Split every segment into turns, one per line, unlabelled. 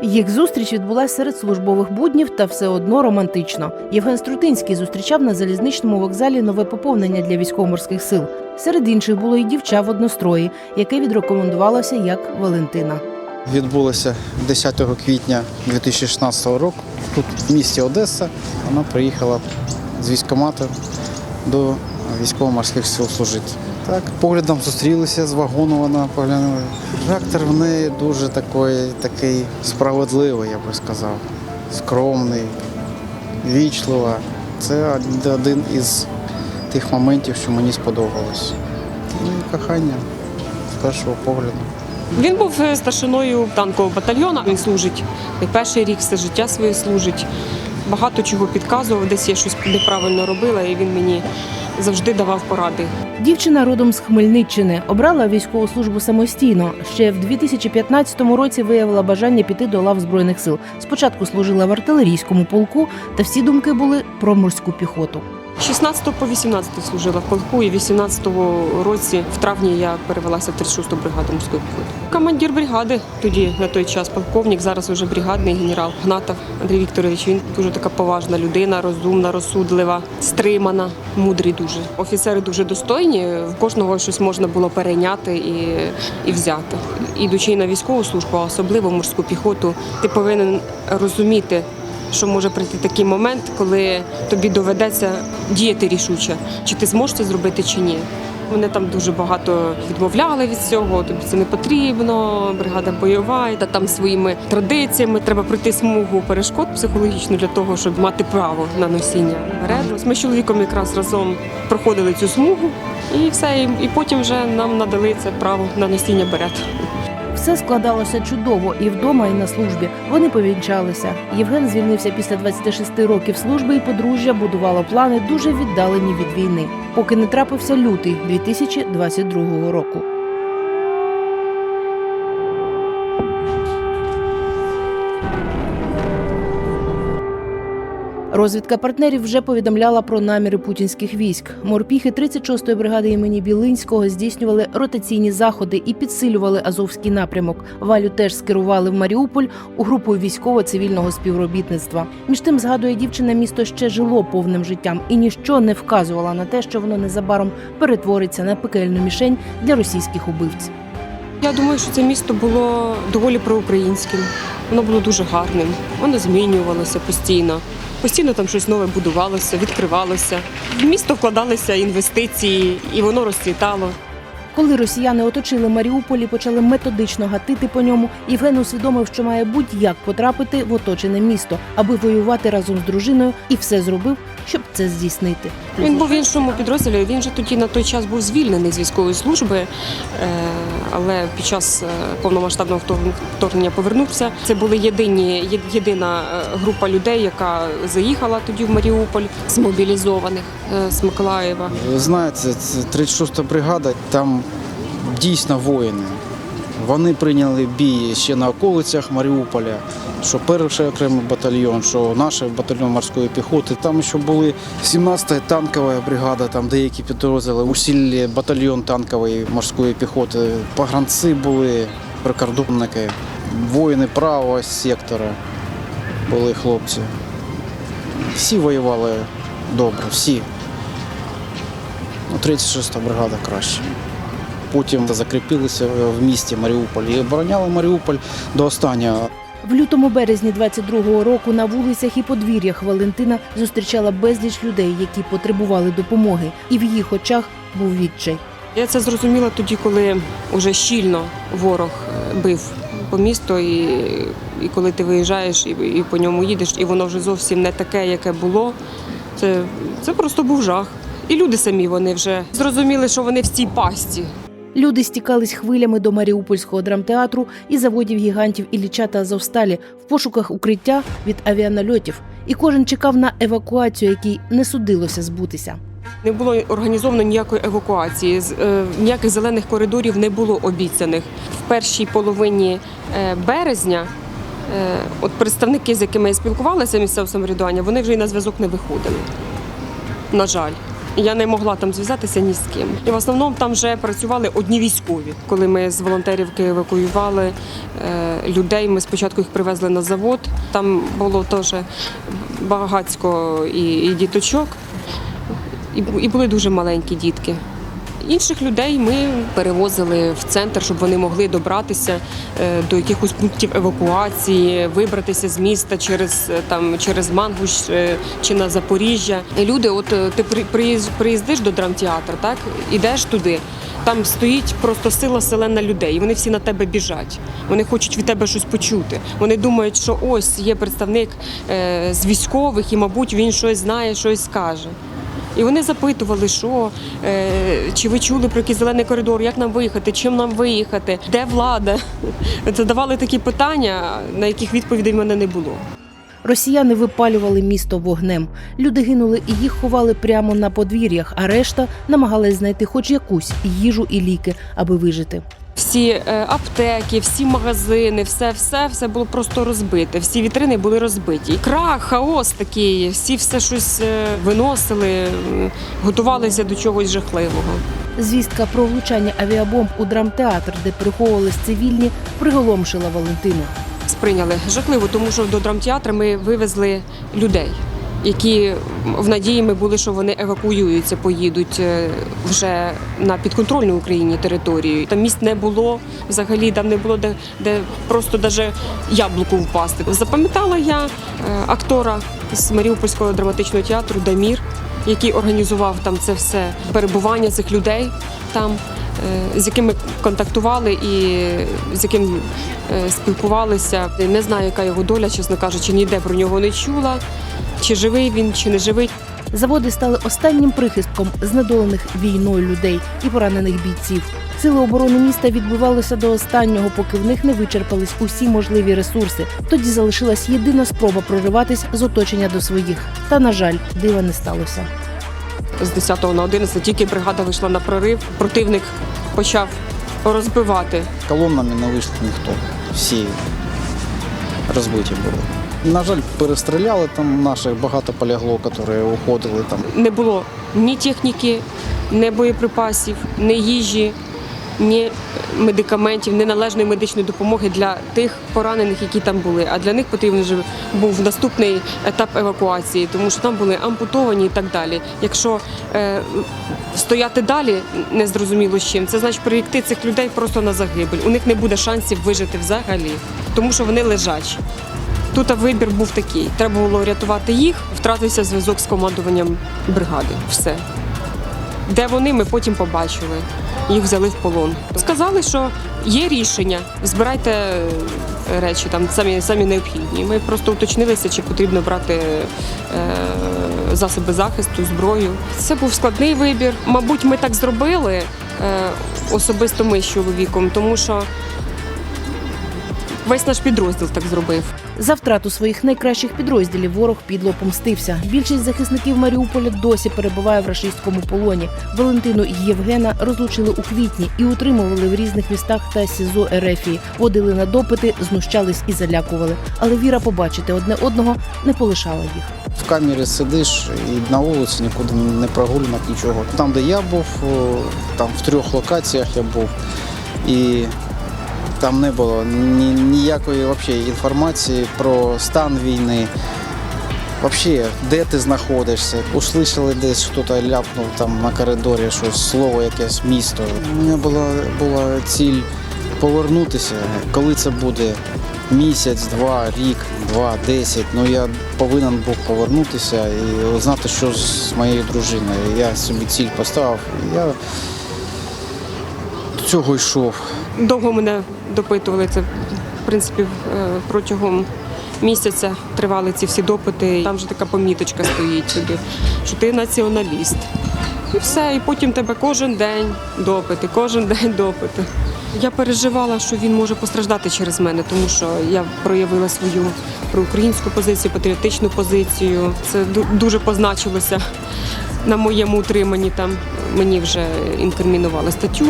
Їх зустріч відбулася серед службових буднів та все одно романтично. Євген Струтинський зустрічав на залізничному вокзалі нове поповнення для військово-морських сил. Серед інших було і дівча в однострої, яке відрекомендувалося як Валентина.
Відбулося 10 квітня 2016 року. Тут в місті Одеса вона приїхала з військкомату до військово-морських сил служити. Так, поглядом зустрілися з вагону, вона поглянула. Характер в неї дуже такий, такий справедливий, я би сказав. Скромний, вічлива. Це один із тих моментів, що мені сподобалось. Ну і кохання з першого погляду.
Він був е, старшиною танкового батальйону. Він служить не перший рік, все життя своє служить. Багато чого підказував, десь я щось неправильно робила, і він мені завжди давав поради.
Дівчина родом з Хмельниччини обрала військову службу самостійно. Ще в 2015 році виявила бажання піти до лав збройних сил. Спочатку служила в артилерійському полку, та всі думки були про морську піхоту.
16 по 18 служила в полку, і 18 році в травні я перевелася в 36-ту бригаду морської піхоти. Командир бригади тоді на той час полковник, зараз уже бригадний генерал Гнатов Андрій Вікторович. Він дуже така поважна людина, розумна, розсудлива, стримана, мудрий дуже. Офіцери дуже достойні. В кожного щось можна було перейняти і, і взяти. Ідучи на військову службу, а особливо морську піхоту, ти повинен розуміти що може прийти такий момент, коли тобі доведеться діяти рішуче, чи ти зможеш це зробити, чи ні. Вони там дуже багато відмовляли від цього, тобі це не потрібно, бригада бойова, та там своїми традиціями треба пройти смугу перешкод психологічно для того, щоб мати право на носіння берету. Ми з чоловіком якраз разом проходили цю смугу, і все, і потім вже нам надали це право на носіння берету.
Все складалося чудово і вдома, і на службі. Вони повінчалися. Євген звільнився після 26 років служби, і подружжя будувало плани дуже віддалені від війни, поки не трапився лютий 2022 року. Розвідка партнерів вже повідомляла про наміри путінських військ. Морпіхи 36-ї бригади імені Білинського здійснювали ротаційні заходи і підсилювали Азовський напрямок. Валю теж скерували в Маріуполь у групу військово-цивільного співробітництва. Між тим, згадує дівчина, місто ще жило повним життям і ніщо не вказувало на те, що воно незабаром перетвориться на пекельну мішень для російських убивців.
Я думаю, що це місто було доволі проукраїнським. Воно було дуже гарним. Воно змінювалося постійно. Постійно там щось нове будувалося, відкривалося. В місто вкладалися інвестиції, і воно розцвітало.
Коли росіяни оточили Маріуполь і почали методично гатити по ньому, Євген усвідомив, що має будь-як потрапити в оточене місто, аби воювати разом з дружиною, і все зробив, щоб це здійснити.
Він був в іншому підрозділі. Він же тоді на той час був звільнений з військової служби, е, але під час е, повномасштабного вторгнення повернувся. Це були єдині єдина е, група людей, яка заїхала тоді в Маріуполь з мобілізованих з Миколаєва.
Знаєте, це 36-та бригада, там дійсно воїни. Вони прийняли бій ще на околицях Маріуполя, що перший окремий батальйон, що наш батальйон морської піхоти. Там ще були 17-та танкова бригада, там деякі підрозділи, усілі батальйон танкової морської піхоти. Погранці були, прикордонники, воїни правого сектора були хлопці. Всі воювали добре, всі. Ну, 36-та бригада краще. Потім закріпилися в місті Маріуполь і обороняли Маріуполь до останнього.
В лютому березні 22-го року на вулицях і подвір'ях Валентина зустрічала безліч людей, які потребували допомоги, і в їх очах був відчай.
Я це зрозуміла тоді, коли вже щільно ворог е, бив по місту, і, і коли ти виїжджаєш і, і по ньому їдеш, і воно вже зовсім не таке, яке було. Це, це просто був жах. І люди самі вони вже зрозуміли, що вони в цій пасті.
Люди стікались хвилями до Маріупольського драмтеатру і заводів гігантів Ілліча та Азовсталі в пошуках укриття від авіанальотів. І кожен чекав на евакуацію, якій не судилося збутися.
Не було організовано ніякої евакуації, е, ніяких зелених коридорів не було обіцяних. В першій половині е, березня е, от представники, з якими я спілкувалася місцевого самоврядування, вони вже і на зв'язок не виходили. На жаль. Я не могла там зв'язатися ні з ким. І в основному там вже працювали одні військові. Коли ми з волонтерівки евакуювали е, людей, ми спочатку їх привезли на завод. Там було теж багатсько і, і діточок, і, і були дуже маленькі дітки. Інших людей ми перевозили в центр, щоб вони могли добратися е, до якихось пунктів евакуації, вибратися з міста через е, там через Мангуш е, чи на Запоріжжя. Люди, от ти при- приїздиш до драмтеатру, так ідеш туди. Там стоїть просто сила селена людей. і Вони всі на тебе біжать. Вони хочуть від тебе щось почути. Вони думають, що ось є представник з військових, і, мабуть, він щось знає, щось скаже. І вони запитували, що е, чи ви чули про який зелений коридор, як нам виїхати, чим нам виїхати, де влада? Задавали такі питання, на яких відповідей в мене не було.
Росіяни випалювали місто вогнем. Люди гинули і їх ховали прямо на подвір'ях, а решта намагались знайти хоч якусь їжу і ліки, аби вижити.
Всі е, аптеки, всі магазини, все, все, все було просто розбите. Всі вітрини були розбиті. Крах, хаос такий. Всі все щось е, виносили, готувалися до чогось жахливого.
Звістка про влучання авіабомб у драмтеатр, де приховувались цивільні, приголомшила Валентину.
сприйняли жахливо, тому що до драмтеатру ми вивезли людей, які в надії ми були, що вони евакуюються, поїдуть е, вже на підконтрольну Україні територію. Там місць не було взагалі, там не було де, де просто даже яблуку впасти. Запам'ятала я е, актора з Маріупольського драматичного театру Дамір, який організував там це все перебування цих людей там е, з якими контактували і з яким спілкувалися. Не знаю, яка його доля, чесно кажучи, ніде про нього не чула. Чи живий він, чи не живий.
Заводи стали останнім прихистком знедолених війною людей і поранених бійців. Сили оборони міста відбивалися до останнього, поки в них не вичерпались усі можливі ресурси. Тоді залишилась єдина спроба прориватись з оточення до своїх. Та на жаль, дива не сталося.
З 10 на 11 тільки бригада вийшла на прорив. Противник почав розбивати.
Колоннами не вийшли ніхто. Всі розбиті були. На жаль, перестріляли там наших багато полягло, які уходили там.
Не було ні техніки, ні боєприпасів, ні їжі, ні медикаментів, ні належної медичної допомоги для тих поранених, які там були. А для них потрібен вже був наступний етап евакуації, тому що там були ампутовані і так далі. Якщо е, стояти далі незрозуміло з чим, це значить прирікти цих людей просто на загибель. У них не буде шансів вижити взагалі, тому що вони лежачі. Тут вибір був такий: треба було рятувати їх, втратився зв'язок з командуванням бригади. Все. Де вони, ми потім побачили. Їх взяли в полон. Сказали, що є рішення, збирайте е, речі, там самі, самі необхідні. Ми просто уточнилися, чи потрібно брати е, засоби захисту, зброю. Це був складний вибір. Мабуть, ми так зробили, е, особисто ми з чоловіком, тому що весь наш підрозділ так зробив.
За втрату своїх найкращих підрозділів ворог підло помстився. Більшість захисників Маріуполя досі перебуває в рашистському полоні. Валентину і Євгена розлучили у квітні і утримували в різних містах та СІЗО Ерефії. Водили на допити, знущались і залякували. Але віра побачити одне одного не полишала їх.
В камері сидиш і на вулиці нікуди не прогулянок, нічого. Там, де я був, там в трьох локаціях я був, і там не було ні, ніякої вообще інформації про стан війни. Взагалі, де ти знаходишся? Услышали десь хтось ляпнув там на коридорі щось, слово якесь місто. У мене була, була ціль повернутися, коли це буде місяць, два, рік, два, десять. Ну я повинен був повернутися і знати, що з моєю дружиною. Я собі ціль поставив. Я цього йшов.
Довго мене допитували це, в принципі, е, протягом місяця тривали ці всі допити. Там вже така поміточка стоїть собі, що ти націоналіст. І все, і потім тебе кожен день допити, кожен день допити. Я переживала, що він може постраждати через мене, тому що я проявила свою проукраїнську позицію, патріотичну позицію. Це дуже позначилося на моєму утриманні. Там мені вже інкримінували статтю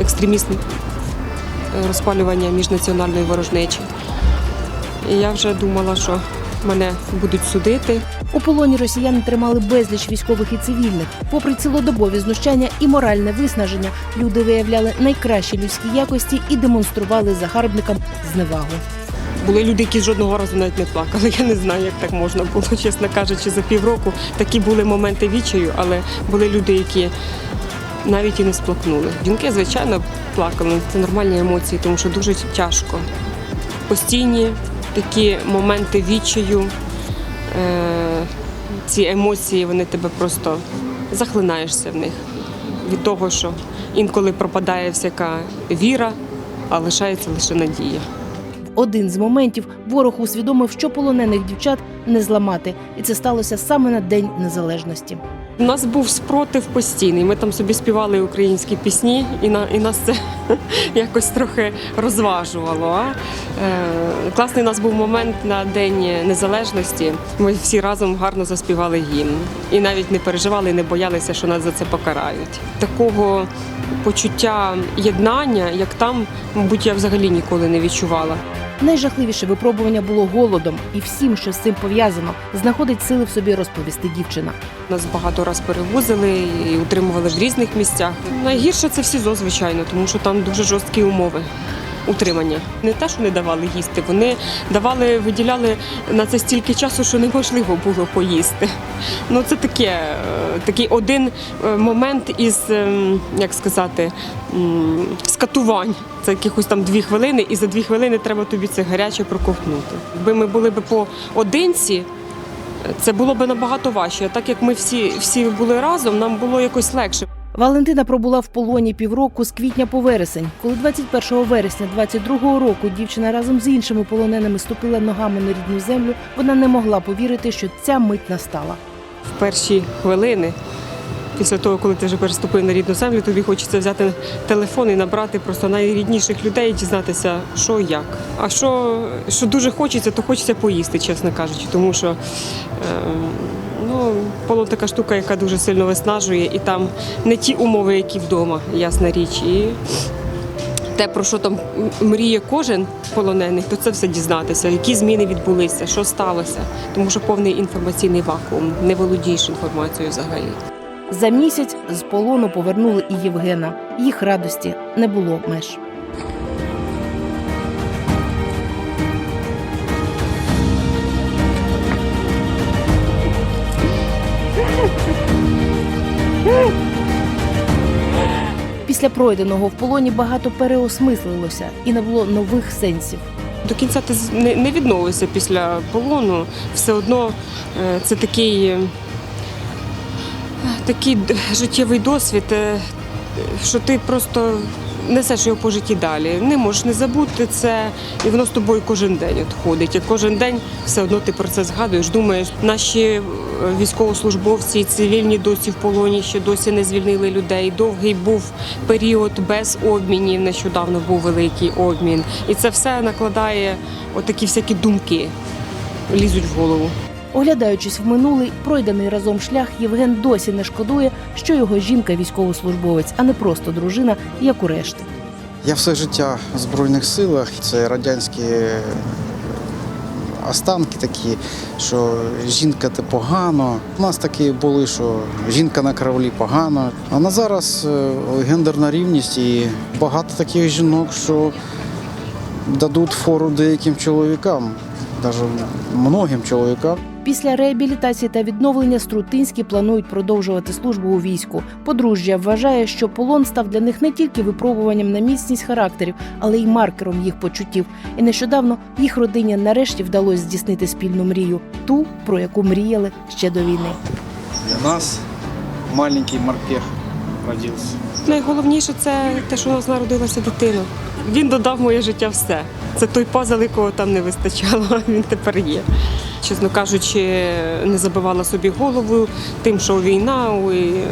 екстремізм е, розпалювання міжнаціональної ворожнечі. І я вже думала, що мене будуть судити.
У полоні росіяни тримали безліч військових і цивільних. Попри цілодобові знущання і моральне виснаження, люди виявляли найкращі людські якості і демонстрували загарбникам зневагу.
Були люди, які жодного разу навіть не плакали. Я не знаю, як так можна було, чесно кажучи, за півроку. Такі були моменти відчаю, але були люди, які навіть і не сплакнули. Жінки, звичайно, плакали. Це нормальні емоції, тому що дуже тяжко. Постійні такі моменти відчаю, е- ці емоції, вони тебе просто захлинаєшся в них від того, що інколи пропадає всяка віра, а лишається лише надія.
Один з моментів ворог усвідомив, що полонених дівчат не зламати, і це сталося саме на День Незалежності.
У нас був спротив постійний. Ми там собі співали українські пісні, і на і нас це якось трохи розважувало. А? Е, класний у нас був момент на День Незалежності. Ми всі разом гарно заспівали гімн. І навіть не переживали, не боялися, що нас за це покарають. Такого почуття єднання, як там, мабуть, я взагалі ніколи не відчувала.
Найжахливіше випробування було голодом, і всім, що з цим пов'язано, знаходить сили в собі розповісти дівчина.
Нас багато раз перевозили і утримували в різних місцях. Найгірше це в СІЗО, звичайно, тому що там дуже жорсткі умови. Утримання не те, що не давали їсти, вони давали, виділяли на це стільки часу, що неможливо було поїсти. Ну це таке, е, такий один е, момент із, ем, як сказати, скатувань. Це якихось там дві хвилини, і за дві хвилини треба тобі це гаряче проковтнути. Якби ми були б поодинці, це було б набагато важче. Так як ми всі, всі були разом, нам було якось легше.
Валентина пробула в полоні півроку з квітня по вересень. Коли 21 вересня 22-го року дівчина разом з іншими полоненими ступила ногами на рідну землю, вона не могла повірити, що ця мить настала.
В перші хвилини, після того, коли ти вже переступив на рідну землю, тобі хочеться взяти телефон і набрати просто найрідніших людей і дізнатися, що як. А що, що дуже хочеться, то хочеться поїсти, чесно кажучи, тому що. Е, Ну, полон така штука, яка дуже сильно виснажує, і там не ті умови, які вдома, ясна річ. І те, про що там мріє кожен полонений, то це все дізнатися, які зміни відбулися, що сталося. Тому що повний інформаційний вакуум, не володієш інформацією взагалі.
За місяць з полону повернули і Євгена. Їх радості не було меж. Після пройденого в полоні багато переосмислилося і не було нових сенсів.
До кінця ти не відновився після полону. Все одно е, це такий, е, такий життєвий досвід, е, що ти просто несеш його по житті далі. Не можеш не забути це, і воно з тобою кожен день от ходить. І кожен день все одно ти про це згадуєш. Думаєш, наші е, військовослужбовці цивільні досі в полоні, ще досі не звільнили людей. Довгий був період без обмінів. Нещодавно був великий обмін. І це все накладає отакі всякі думки, лізуть в голову.
Оглядаючись в минулий пройдений разом шлях, Євген досі не шкодує, що його жінка військовослужбовець, а не просто дружина, як у решти.
Я все життя в Збройних силах. Це радянські останки такі, що жінка це погано. У нас такі були, що жінка на кораблі погано. А на зараз е, гендерна рівність і багато таких жінок, що дадуть фору деяким чоловікам, навіть многим чоловікам.
Після реабілітації та відновлення Струтинські планують продовжувати службу у війську. Подружжя вважає, що полон став для них не тільки випробуванням на міцність характерів, але й маркером їх почуттів. І нещодавно їх родині нарешті вдалося здійснити спільну мрію, ту, про яку мріяли ще до війни.
Для нас маленький морпех родився.
Найголовніше це те, що у нас народилася дитина. Він додав моє життя все. Це той пазл, якого там не вистачало, а він тепер є. Чесно кажучи, не забивала собі голову тим, що війна, ой, е,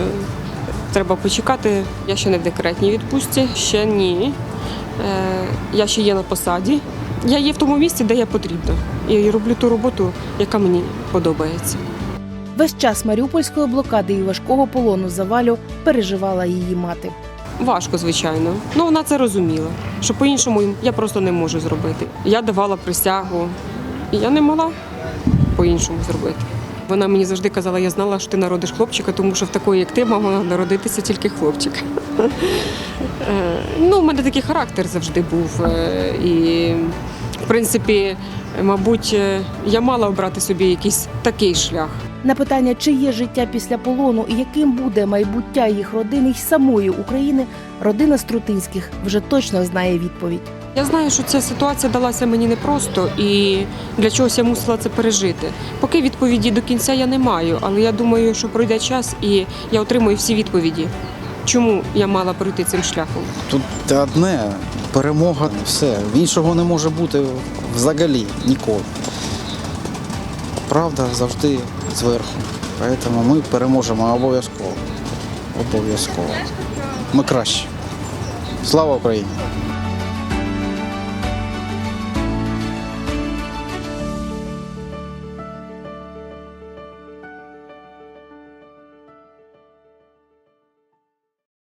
треба почекати. Я ще не в декретній відпустці, ще ні. Е, Я ще є на посаді. Я є в тому місці, де я потрібна. І роблю ту роботу, яка мені подобається.
Весь час маріупольської блокади і важкого полону за Валю переживала її мати.
Важко, звичайно. Ну вона це розуміла, що по-іншому я просто не можу зробити. Я давала присягу, і я не могла по-іншому зробити. Вона мені завжди казала, я знала, що ти народиш хлопчика, тому що в такої, як ти, мала народитися тільки хлопчик. Е, Ну, у мене такий характер завжди був. е, І, в принципі, мабуть, е, я мала обрати собі якийсь такий шлях.
На питання, чи є життя після полону і яким буде майбуття їх родини й самої України, родина Струтинських вже точно знає відповідь.
Я знаю, що ця ситуація далася мені непросто і для чогось я мусила це пережити. Поки відповіді до кінця я не маю, але я думаю, що пройде час і я отримую всі відповіді. Чому я мала пройти цим шляхом?
Тут одне перемога, все. Іншого не може бути взагалі ніколи. Правда завжди зверху. Тому ми переможемо обов'язково. Обов'язково. Ми краще. Слава Україні!